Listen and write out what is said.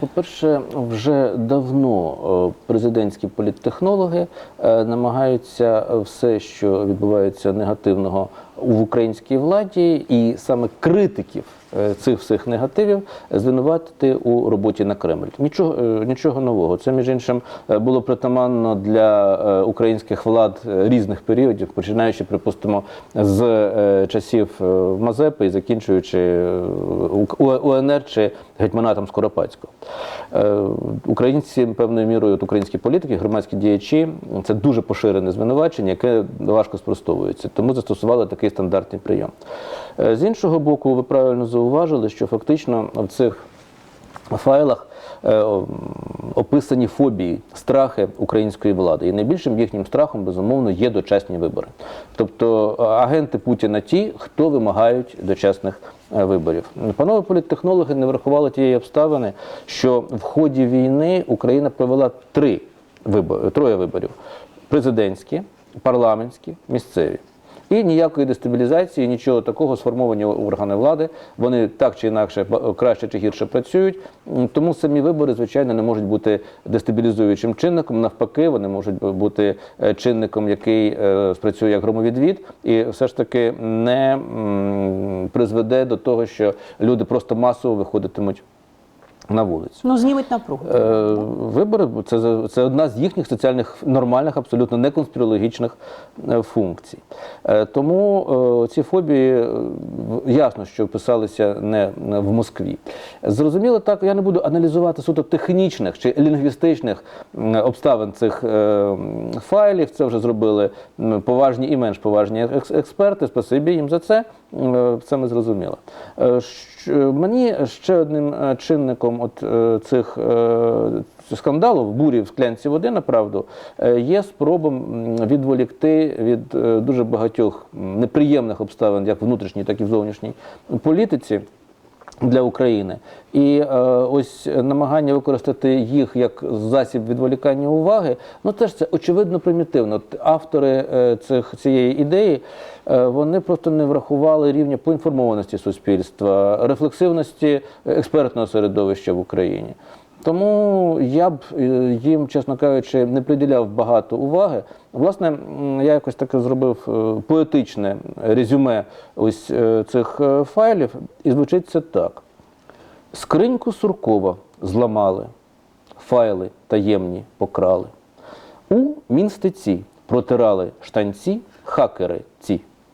По-перше, вже давно е, президентські політтехнологи е, намагаються все, що відбувається негативного в українській владі, і саме критиків е, цих всіх негативів звинуватити у роботі на Кремль. Нічого, е, нічого нового. Це між іншим е, було притаманно для українських влад різних періодів, починаючи, припустимо, з часів Мазепи і закінчуючи УНР чи гетьманатом Скоропадського. Українці певною мірою, от українські політики, громадські діячі, це дуже поширене звинувачення, яке важко спростовується. Тому застосували такий стандартний прийом. Е, З іншого боку, ви правильно зауважили, що фактично в цих файлах е, описані фобії, страхи української влади. І найбільшим їхнім страхом, безумовно, є дочасні вибори. Тобто е, агенти Путіна ті, хто вимагають дочасних виборів. Панове політтехнологи не врахували тієї обставини, що в ході війни Україна провела три вибори, троє виборів: президентські, парламентські, місцеві. І ніякої дестабілізації, нічого такого сформовані органи влади. Вони так чи інакше краще чи гірше працюють. Тому самі вибори, звичайно, не можуть бути дестабілізуючим чинником. Навпаки, вони можуть бути е, чинником, який е, спрацює як громовідвід, і все ж таки не призведе до того, що люди просто масово виходитимуть на вулицю. Ну, знімуть напругу. Е, Вибори це, це одна з їхніх соціальних нормальних, абсолютно не конспірологічних е, функцій. Е, Тому е, ці фобії е, ясно, що писалися не не в Москві. Зрозуміло, так я не буду аналізувати суто технічних чи лінгвістичних обставин цих е, файлів. Це вже зробили поважні і менш поважні експерти. Спасибі їм за це. Е, Це ми зрозуміли. Е, щ- Мені ще одним е, от е, цих скандалів, бурі в склянці води, направду, е, є спроба відволікти від е, дуже багатьох неприємних обставин, як внутрішній, так і в зовнішній політиці. Для України і е, ось намагання використати їх як засіб відволікання уваги, ну теж це очевидно примітивно. Автори е, цих цієї ідеї е, вони просто не врахували рівня поінформованості суспільства, рефлексивності експертного середовища в Україні. Тому я б е, їм, чесно кажучи, не приділяв багато уваги. Власне, я якось таке зробив е, поетичне резюме ось е, цих файлів, і звучить це так: скриньку Суркова зламали, файли таємні покрали. У мінстиці протирали штанці, хакери ці.